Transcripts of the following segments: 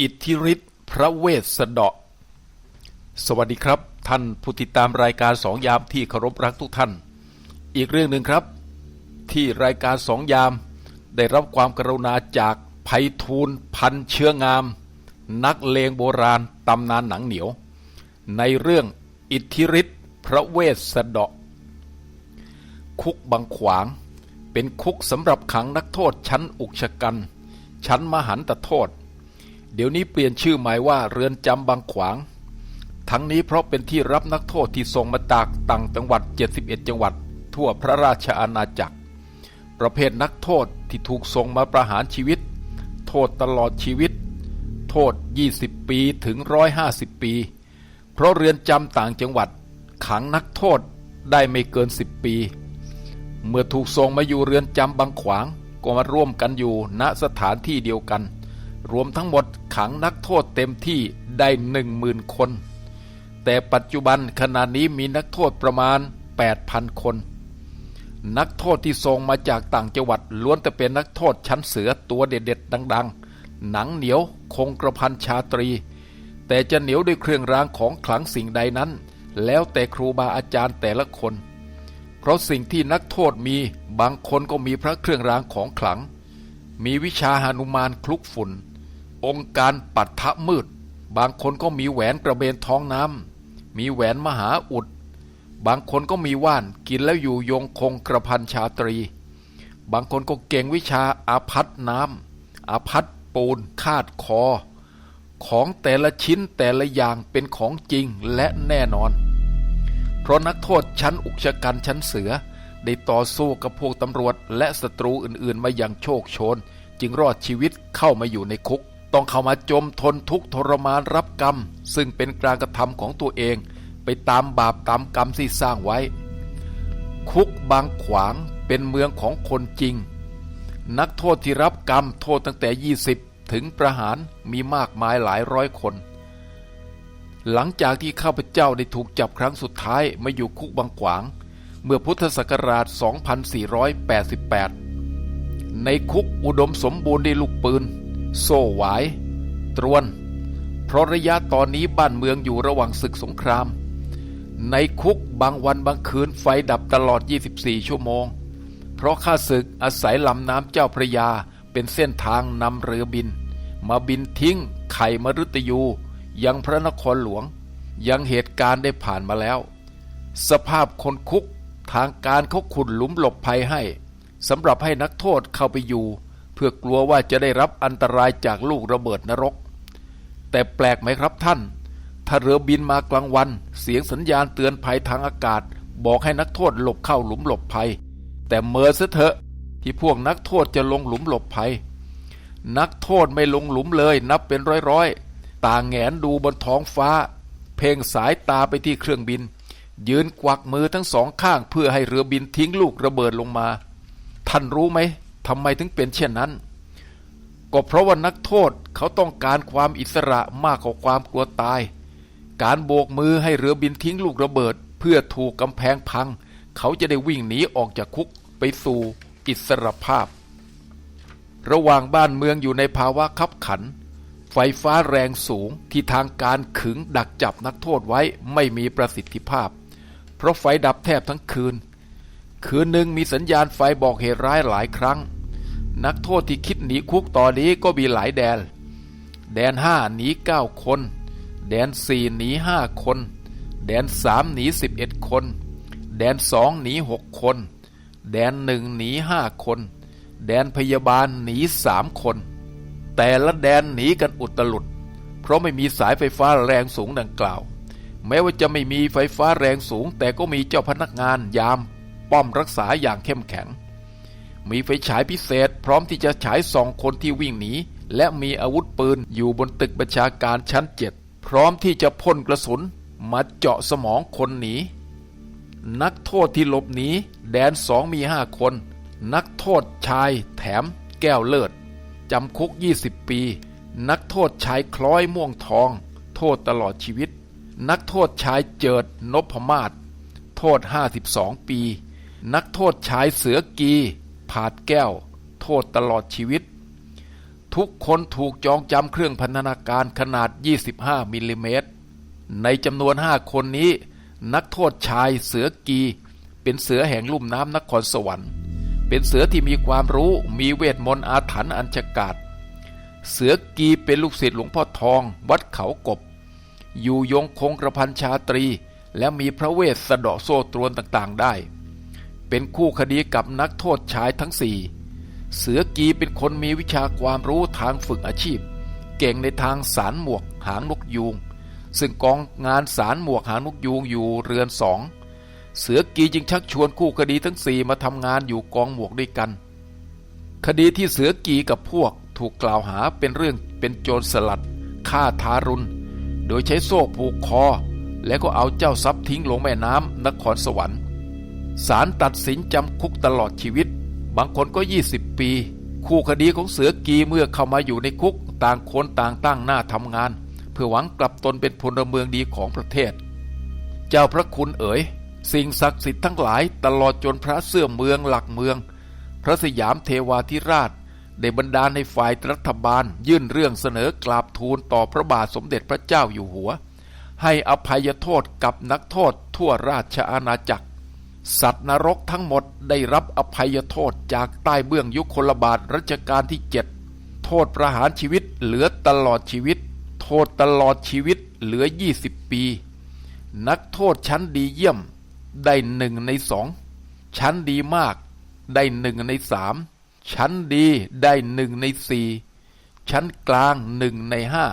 อิทธิฤทธิ์พระเวสสดาะสวัสดีครับ ท่านผู้ติดตามรายการสองยามที่เคารพรักทุกท่าน อีกเรื่องหนึ่งครับ ที่รายการสองยาม ได้รับความกรุณาจากไพฑูรย์พันเชื้องาม นักเลงโบราณตำนานหนังเหนียว ในเรื่องอิทธิฤทธิ์พระเวสสดาะคุกบางขวาง เป็นคุกสำหรับขังนักโทษชั้นอุกชะกัน ชั้นมหันตโทษ เดี๋ยวนี้เปลี่ยนชื่อหมายว่าเรือนจำบางขวาง ทั้งนี้เพราะเป็นที่รับนักโทษที่ส่งมาจากต่างจังหวัด 71 จังหวัด ทั่วพระราชอาณาจักร ประเภทนักโทษที่ถูกส่งมาประหารชีวิต โทษตลอดชีวิต โทษ 20 ปีถึง 150 ปี เพราะเรือนจำต่างจังหวัด ขังนักโทษได้ไม่เกิน 10 ปี เมื่อถูกส่งมาอยู่เรือนจำบางขวางก็มาร่วมกันอยู่ณสถานที่เดียวกัน รวมทั้งหมด ขังนักโทษเต็มที่ได้หนึ่งหมื่นคน แต่ปัจจุบันขณะนี้มีนักโทษประมาณ 8,000 คน นักโทษที่ส่งมาจากต่างจังหวัดล้วนแต่เป็นนักโทษชั้นเสือตัวเด็ดๆดัง ๆ หนังเหนียวคงกระพันชาตรี แต่จะเหนียวด้วยเครื่องรางของขลังสิ่งใดนั้น แล้วแต่ครูบาอาจารย์แต่ละคน เพราะสิ่งที่นักโทษมีบางคนก็มีพระเครื่องรางของขลัง มีวิชาหานุมานคลุกฝุ่น องค์การปัทะมืด บางคนก็มีแหวนกระเบนท้องน้ำมีแหวนมหาอุด บางคนก็มีว่านกินแล้วอยู่ยงคงกระพันชาตรี บางคนก็เก่งวิชาอาพัดน้ำอาพัดปูนคาดคอ ของแต่ละชิ้นแต่ละอย่างเป็นของจริงและแน่นอน เพราะนักโทษชั้นอุกชะกันชั้นเสือได้ต่อสู้กับพวกตำรวจและศัตรูอื่นๆ มาอย่างโชคโชน จึงรอดชีวิตเข้ามาอยู่ในคุก ต้องเข้ามาจมทนทุกทรมานรับกรรม ซึ่งเป็นการกระทำของตัวเอง ไปตามบาปตามกรรมที่สร้างไว้ คุกบางขวางเป็นเมืองของคนจริง นักโทษที่รับกรรมโทษตั้งแต่ 20 ถึงประหารมีมากมายหลายร้อยคน หลังจากที่ข้าพเจ้าได้ถูกจับครั้งสุดท้ายมาอยู่คุกบางขวาง เมื่อพุทธศักราช 2488 ในคุกอุดมสมบูรณ์ด้วยลูกปืน โซ่หวาย ตรวน เพราะระยะตอนนี้บ้านเมืองอยู่ระหว่างศึกสงคราม ในคุกบางวันบางคืนไฟดับตลอด 24 ชั่วโมง เพราะข้าศึกอาศัยลำน้ำเจ้าพระยาเป็นเส้นทางนำเรือบิน มาบินทิ้งไข่มฤตยูยังพระนครหลวง ยังเหตุการณ์ได้ผ่านมาแล้ว สภาพคนคุกทางการเขาขุดหลุมหลบภัยให้สำหรับให้นักโทษเข้าไปอยู่ เพื่อกลัวว่าจะได้รับอันตรายจากลูกระเบิดนรก แต่แปลกไหมครับท่าน ถ้าเรือบินมากลางวัน เสียงสัญญาณเตือนภัยทางอากาศ บอกให้นักโทษหลบเข้าหลุมหลบภัย แต่เมื่อซะเถอะที่พวกนักโทษจะลงหลุมหลบภัย นักโทษไม่ลงหลุมเลยนับเป็นร้อยๆต่างแงนดูบนท้องฟ้า เพ่งสายตาไปที่เครื่องบิน ยืนกวักมือทั้งสองข้างเพื่อให้เรือบินทิ้งลูกระเบิดลงมา ท่านรู้ไหม ทำไมถึงเป็นเช่นนั้น ก็เพราะว่านักโทษเขาต้องการความอิสระมากกว่าความกลัวตาย การโบกมือให้เรือบินทิ้งลูกระเบิด เพื่อถูกกำแพงพัง เขาจะได้วิ่งหนีออกจากคุกไปสู่อิสรภาพ ระหว่างบ้านเมืองอยู่ในภาวะคับขัน ไฟฟ้าแรงสูงที่ทางการขึงดักจับนักโทษไว้ไม่มีประสิทธิภาพ เพราะไฟดับแทบทั้งคืน คืนหนึ่งมีสัญญาณไฟบอกเหตุร้ายหลายครั้ง นักโทษที่คิดหนีคุกตอนนี้ก็มีหลายแดน แดนห้าหนีเก้าคน แดนสี่หนีห้าคน แดนสามหนีสิบเอ็ดคน แดนสองหนีหกคน แดนหนึ่งหนีห้าคน แดนพยาบาลหนีสามคน แต่ละแดนหนีกันอุตลุด เพราะไม่มีสายไฟฟ้าแรงสูงดังกล่าว แม้ว่าจะไม่มีไฟฟ้าแรงสูง แต่ก็มีเจ้าพนักงานยาม ป้อมรักษาอย่างเข้มแข็ง มีไฟฉายพิเศษ พร้อมที่จะฉายส่องคนที่วิ่งหนีและมีอาวุธปืนอยู่บนตึกบัญชาการชั้นเจ็ดพร้อมที่จะพ่นกระสุนมาเจาะสมองคนหนี นักโทษที่หลบหนีแดนสองมีห้าคน นักโทษชายแถมแก้วเลิศจำคุก 20 ปี นักโทษชายคล้อยม่วงทอง โทษตลอดชีวิต นักโทษชายเจิดนพมาศโทษ 52 ปี นักโทษชายเสือกี ผาดแก้ว โทษตลอดชีวิตททุกคนถูกจองจำเครื่องพันธนาการขนาด 25 มิลลิเมตร ในจำนวน 5 คนนี้ นักโทษชายเสือกี เป็นเสือแห่งลุ่มน้ำนครสวรรค์ เป็นเสือที่มีความรู้มีเวทมนต์อาถรรพ์อัญชกาศเสือกีเป็นลูกศิษย์หลวงพ่อทอง วัดเขากบ อยู่ยงคงกระพันชาตรี และมีพระเวทสะเดาะโซ่ตรวนต่างๆได้ เป็นคู่คดีกับนักโทษชายทั้งสี่เสือกีเป็นคนมีวิชาความรู้ทางฝึกอาชีพ เก่งในทางสารหมวกหางนกยูง ซึ่งกองงานสารหมวกหางนกยูงอยู่เรือนสองเสือกีจึงชักชวนคู่คดีทั้งสี่มาทำงานอยู่กองหมวกด้วยกัน คดีที่เสือกีกับพวกถูกกล่าวหาเป็นเรื่องเป็นโจรสลัดฆ่าทารุณ โดยใช้โซ่ผูกคอ แล้วก็เอาเจ้าทรัพย์ทิ้งลงแม่น้ำนครสวรรค์ ศาลตัดสินจำคุกตลอดชีวิต บางคนก็ 20 ปี คู่คดีของเสือกีเมื่อเข้ามาอยู่ในคุก ต่างคนต่างตั้งหน้าทำงาน เพื่อหวังกลับตนเป็นพลเมืองดีของประเทศ เจ้าพระคุณเอ๋ย สิ่งศักดิ์สิทธิ์ทั้งหลายตลอดจนพระเสื่อเมืองหลักเมือง พระสยามเทวาธิราชได้บรรดาในฝ่ายรัฐบาล ยื่นเรื่องเสนอกราบทูลต่อพระบาทสมเด็จพระเจ้าอยู่หัว ให้อภัยโทษกับนักโทษทั่วราชอาณาจักร สัตว์นรกทั้งหมดได้รับอภัยโทษจากใต้เบื้องยุคคลบาทรัชกาลที่เจ็ดโทษประหารชีวิตเหลือตลอดชีวิต โทษตลอดชีวิตเหลือ 20 ปี นักโทษชั้นดีเยี่ยมได้หนึ่งในสองชั้นดีมากได้หนึ่งในสามชั้นดีได้หนึ่งในสี่ชั้นกลางหนึ่งในห้า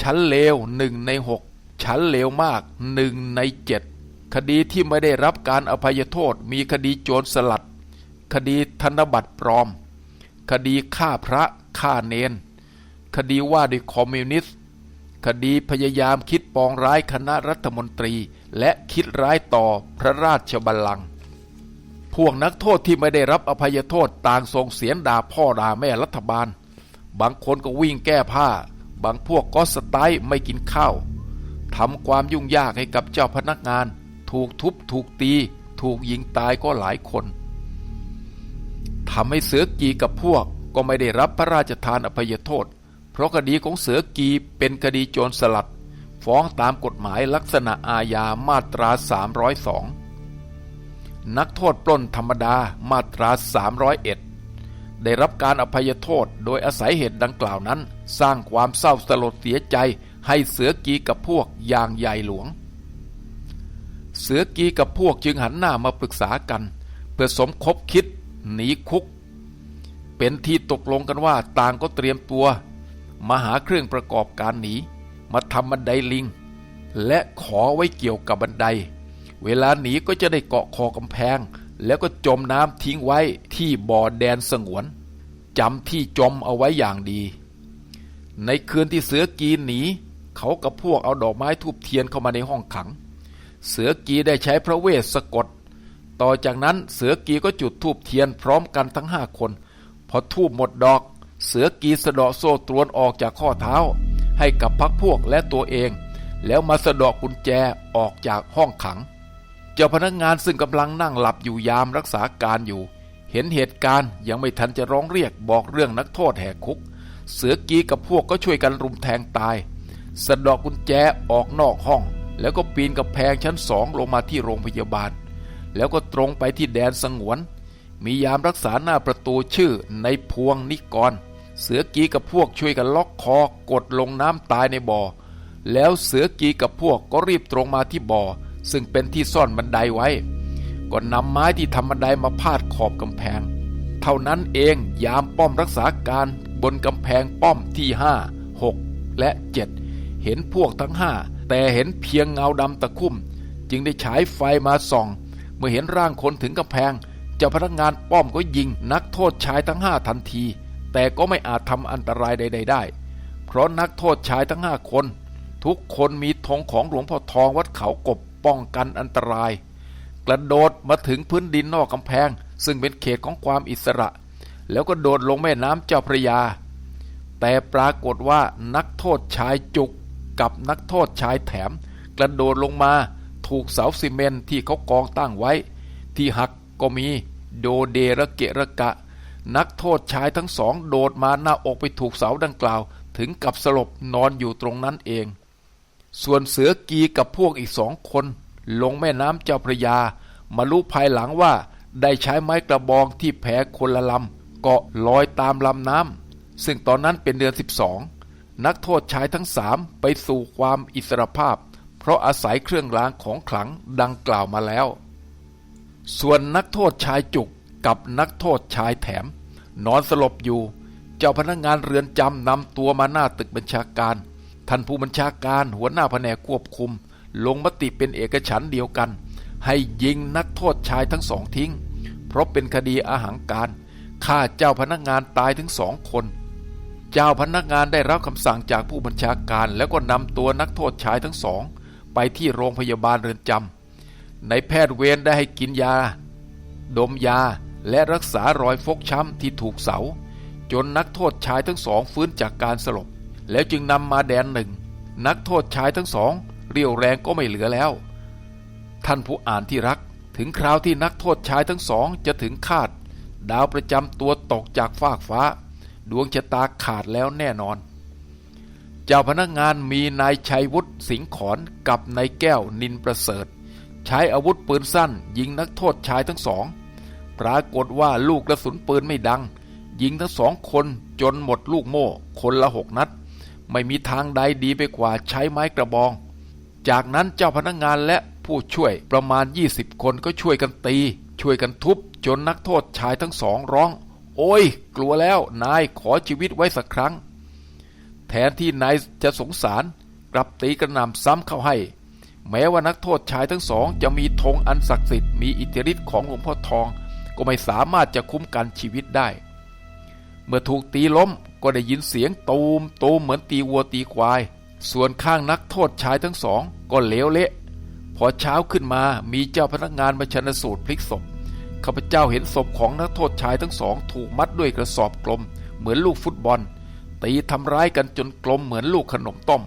ชั้นเลวหนึ่งในหกชั้นเลวมากหนึ่งในเจ็ด คดีที่ไม่ได้รับการอภัยโทษ มีคดีโจรสลัด คดีธนบัตรปลอม คดีฆ่าพระฆ่าเนน คดีว่าด้วยคอมมิวนิสต์ คดีพยายามคิดปองร้ายคณะรัฐมนตรี และคิดร้ายต่อพระราชบัลลังก์พวกนักโทษที่ไม่ได้รับอภัยโทษต่างส่งเสียงด่าพ่อด่าแม่รัฐบาล บางคนก็วิ่งแก้ผ้า บางพวกก็สไตล์ไม่กินข้าวทำความยุ่งยากให้กับเจ้าพนักงาน ถูกทุบถูกตี ถูกยิงตายก็หลายคนทำให้เสือกีกับพวกก็ไม่ได้รับพระราชทานอภัยโทษ เพราะคดีของเสือกีเป็นคดีโจรสลัด ฟ้องตามกฎหมายลักษณะอาญามาตรา 302 นักโทษปล้นธรรมดามาตรา 301 ได้รับการอภัยโทษโดยอาศัยเหตุดังกล่าวนั้น สร้างความเศร้าสลดเสียใจให้เสือกีกับพวกอย่างใหญ่หลวง เสือกีกับพวกจึงหันหน้ามาปรึกษากัน เพื่อสมคบคิดหนีคุก เป็นที่ตกลงกันว่าต่างก็เตรียมตัว มาหาเครื่องประกอบการหนี มาทำบันไดลิง และขอไว้เกี่ยวกับบันได เวลาหนีก็จะได้เกาะคอกำแพง แล้วก็จมน้ำทิ้งไว้ที่บ่อแดนสงวนจำที่จมเอาไว้อย่างดี ในคืนที่เสือกีหนี เขากับพวกเอาดอกไม้ทูบเทียนเข้ามาในห้องขัง เสือกีได้ใช้พระเวทสะกด ต่อจากนั้นเสือกีก็จุดทูบเทียนพร้อมกันทั้งห้าคน พอทูบหมดดอก เสือกีสะเดาะโซ่ตรวนออกจากข้อเท้า ให้กับพักพวกและตัวเอง แล้วมาสะเดาะกุญแจออกจากห้องขัง เจ้าพนักงานซึ่งกำลังนั่งหลับอยู่ยามรักษาการอยู่ เห็นเหตุการณ์ยังไม่ทันจะร้องเรียกบอกเรื่องนักโทษแหกคุก เสือกีกับพวกก็ช่วยกันรุมแทงตายสะเดอกกุญแจออกนอกห้อง แล้วก็ปีนกับแพงชั้นสองลงมาที่โรงพยาบาล แล้วก็ตรงไปที่แดนสงวน มียามรักษาหน้าประตูชื่อในพวงนิกร เสือกีกับพวกช่วยกันล็อกคอกดลงน้ำตายในบ่อ แล้วเสือกีกับพวกก็รีบตรงมาที่บ่อ ซึ่งเป็นที่ซ่อนบันไดไว้ ก็นำไม้ที่ทำบันไดมาพาดขอบกำแพง เท่านั้นเองยามป้อมรักษาการบนกำแพงป้อมที่ห้าหกและเจ็ดเห็นพวกทั้งห้า แต่เห็นเพียงเงาดำตะคุ่ม จึงได้ฉายไฟมาส่อง เมื่อเห็นร่างคนถึงกำแพงเจ้าพนักงานป้อมก็ยิงนักโทษชายทั้งห้าทันที แต่ก็ไม่อาจทำอันตรายใด ๆ ได้ เพราะนักโทษชายทั้งห้าคน ทุกคนมีธงของหลวงพ่อทองวัดเขากบป้องกันอันตราย กระโดดมาถึงพื้นดินนอกกำแพง ซึ่งเป็นเขตของความอิสระ แล้วก็โดดลงแม่น้ำเจ้าพระยา แต่ปรากฏว่านักโทษชายจุก กับนักโทษชายแถม กระโดดลงมาถูกเสาซีเมนที่เขากองตั้งไว้ ที่หักก็มีโดเดระเกะระกะ นักโทษชายทั้งสองโดดมาหน้าอกไปถูกเสาดังกล่าว ถึงกับสลบนอนอยู่ตรงนั้นเอง ส่วนเสือกีกับพวกอีกสองคน ลงแม่น้ำเจ้าพระยา มารู้ภายหลังว่าได้ใช้ไม้กระบองที่แพคนละลำเกาะลอยตามลำน้ำซึ่งตอนนั้นเป็นเดือน 12 นักโทษชายทั้งสามไปสู่ความอิสรภาพ เพราะอาศัยเครื่องรางของขลังดังกล่าวมาแล้ว ส่วนนักโทษชายจุกกับนักโทษชายแถม นอนสลบอยู่ เจ้าพนักงานเรือนจำนำตัวมาหน้าตึกบัญชาการ ท่านผู้บัญชาการหัวหน้าแผนกควบคุม ลงมติเป็นเอกฉันเดียวกัน ให้ยิงนักโทษชายทั้งสองทิ้ง เพราะเป็นคดีอาหังการฆ่าเจ้าพนักงานตายถึงสองคน เจ้าพนักงานได้รับคำสั่งจากผู้บัญชาการ แล้วก็นำตัวนักโทษชายทั้งสอง ไปที่โรงพยาบาลเรือนจำในแพทย์เวรได้ให้กินยา ดมยาและรักษารอยฟกช้ำที่ถูกเสา จนนักโทษชายทั้งสองฟื้นจากการสลบ แล้วจึงนำมาแดนหนึ่ง นักโทษชายทั้งสอง เรียวแรงก็ไม่เหลือแล้ว ท่านผู้อ่านที่รักถึงคราวที่นักโทษชายทั้งสองจะถึงคาด ดาวประจำตัวตกจากฟากฟ้า ดวงชะตาขาดแล้วแน่นอน เจ้าพนักงานมีนายชัยวุฒิสิงขอนกับนายแก้วนินประเสริฐ ใช้อาวุธปืนสั้น ยิงนักโทษชายทั้งสอง ปรากฏว่าลูกกระสุนปืนไม่ดัง ยิงทั้งสองคนจนหมดลูกโม่ คนละหกนัด ไม่มีทางใดดีไปกว่าใช้ไม้กระบอง จากนั้นเจ้าพนักงานและผู้ช่วยประมาณ 20 คนก็ช่วยกันตี ช่วยกันทุบจนนักโทษชายทั้งสองร้อง โอ้ย กลัวแล้ว นายขอชีวิตไว้สักครั้ง แทนที่นายจะสงสาร กลับตีกระหน่ำซ้ำเข้าให้ แม้ว่านักโทษชายทั้งสอง จะมีธงอันศักดิ์สิทธิ์มีอิทธิฤทธิ์ของหลวงพ่อทอง ก็ไม่สามารถจะคุ้มกันชีวิตได้ เมื่อถูกตีล้มก็ได้ยินเสียงตูมตูมเหมือนตีวัวตีควาย ส่วนข้างนักโทษชายทั้งสอง ก็เลวเละ พอเช้าขึ้นมามีเจ้าพนักงานมาชนสูตรพลิกศพ ข้าพเจ้าเห็นศพของนักโทษชายทั้งสองถูกมัดด้วยกระสอบกลม เหมือนลูกฟุตบอล ตีทำร้ายกันจนกลมเหมือนลูกขนมต้ม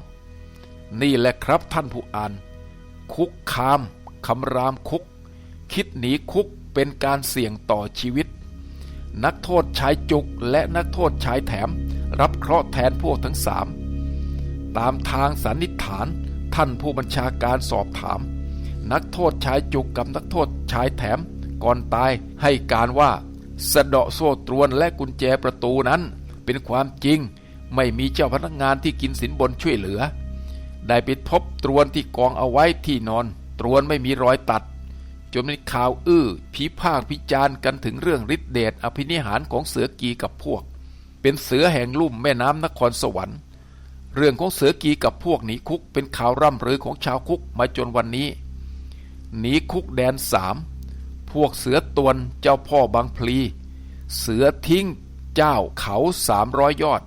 นี่แหละครับท่านผู้อ่าน คุกคามคำรามคุก คิดหนีคุกเป็นการเสี่ยงต่อชีวิต นักโทษชายจุกและนักโทษชายแถม รับเคราะห์แทนพวกทั้งสามตามทางสันนิษฐานท่านผู้บัญชาการสอบถาม นักโทษชายจุกกับนักโทษชายแถม ก่อนตายให้การว่าสะเดาะโซ่ตรวนและกุญแจประตูนั้น เป็นความจริงไม่มีเจ้าพนักงานที่กินสินบนช่วยเหลือ ได้ไปพบตรวนที่กองเอาไว้ที่นอน ตรวนไม่มีรอยตัดจนมีข่าวอื้อพิพากพิจารณ์กันถึงเรื่องฤทธิเดชอภินิหารของเสือกีกับพวก เป็นเสือแห่งลุ่มแม่น้ำนครสวรรค์ เรื่องของเสือกีกับพวกหนีคุกเป็นข่าวร่ำรือของชาวคุกมาจนวันนี้หนีคุกแดนสาม พวกเสือตวนเจ้าพ่อบางพลี เสือทิ้งเจ้าเขาสามร้อยยอด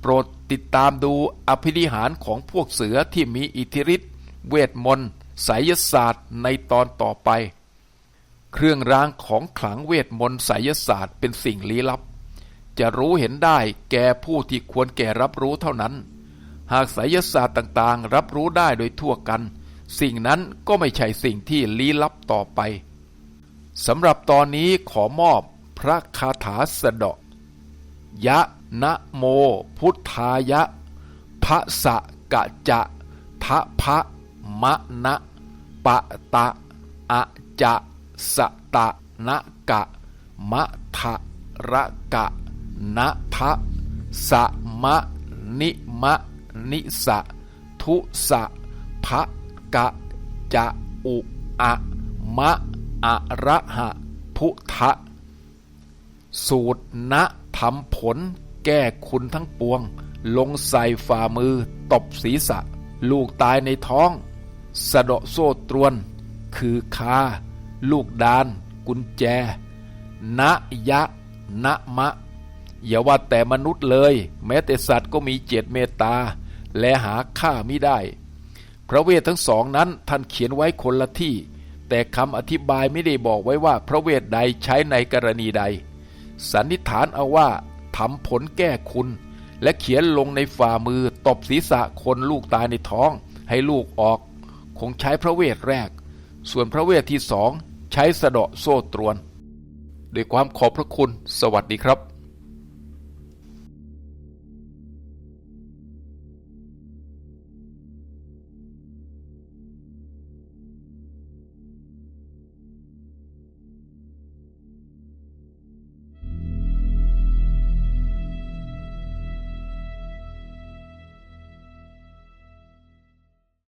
โปรดติดตามดูอภินิหารของพวกเสือที่มีอิทธิฤทธิ์เวทมนต์ไสยศาสตร์ในตอนต่อไป เครื่องรางของขลังเวทมนต์ไสยศาสตร์เป็นสิ่งลี้ลับ จะรู้เห็นได้แก่ผู้ที่ควรแก่รับรู้เท่านั้น หากไสยศาสตร์ต่างๆ รับรู้ได้โดยทั่วกัน สิ่งนั้นก็ไม่ใช่สิ่งที่ลี้ลับต่อไป สำหรับตอนนี้ขอมอบพระคาถาสะเดาะยะนะโม พุทธายะพระสะกะจะทะพะมะนะปะตะอะจะสะตะนะกะมะทะระกะนะทะสะมะนิมะนิสะทุสะพะกะจะอุอะมะ อระหะพุทะสูตรณทำผล แก้คุณทั้งปวง ลงใส่ฝ่ามือ ตบศีรษะ ลูกตายในท้อง สะเดาะโซ่ตรวน คือคา ลูกดาน กุญแจ นะยะ นะมะ อย่าว่าแต่มนุษย์เลย แม้แต่สัตว์ก็มีเจตเมตตา และหาค่าไม่ได้ พระเวททั้งสองนั้นท่านเขียนไว้คนละที่ แต่คำอธิบายไม่ได้บอกไว้ว่าพระเวทใดใช้ในกรณีใด สันนิษฐานเอาว่าทำผลแก้คุณ และเขียนลงในฝ่ามือตบศีรษะคนลูกตายในท้อง ให้ลูกออก คงใช้พระเวทแรก ส่วนพระเวทที่สองใช้สะเดาะโซ่ตรวน ด้วยความขอบพระคุณ สวัสดีครับ